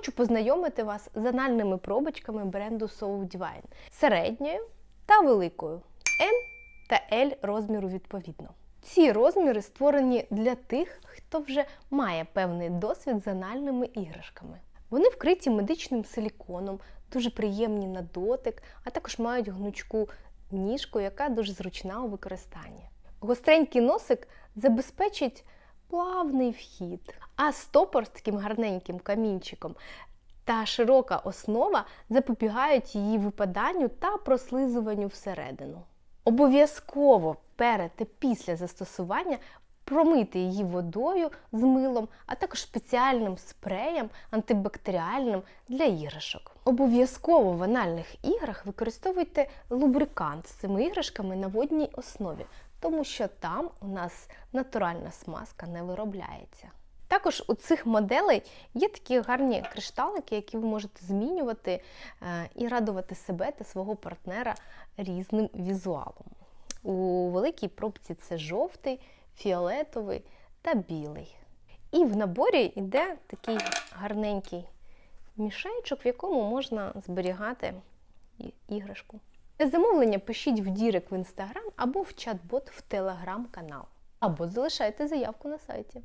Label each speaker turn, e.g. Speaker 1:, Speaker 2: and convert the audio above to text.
Speaker 1: хочу познайомити вас з анальними пробочками бренду So Divine середньою та великою М та L розміру відповідно. Ці розміри створені для тих, хто вже має певний досвід з анальними іграшками. Вони вкриті медичним силіконом, дуже приємні на дотик, а також мають гнучку ніжку, яка дуже зручна у використанні. Гостренький носик забезпечить плавний вхід, а стопор з таким гарненьким камінчиком та широка основа запобігають її випаданню та прослизуванню всередину. Обов'язково перед та після застосування промити її водою з милом, а також спеціальним спреєм антибактеріальним для іграшок. Обов'язково в анальних іграх використовуйте лубрикант з цими іграшками на водній основі, тому що там у нас натуральна смазка не виробляється. Також у цих моделей є такі гарні кришталики, які ви можете змінювати е, і радувати себе та свого партнера різним візуалом. У великій пробці це жовтий, фіолетовий та білий. І в наборі йде такий гарненький мішечок, в якому можна зберігати іграшку. Замовлення пишіть в Дірек в інстаграм або в чат-бот в телеграм-канал. Або залишайте заявку на сайті.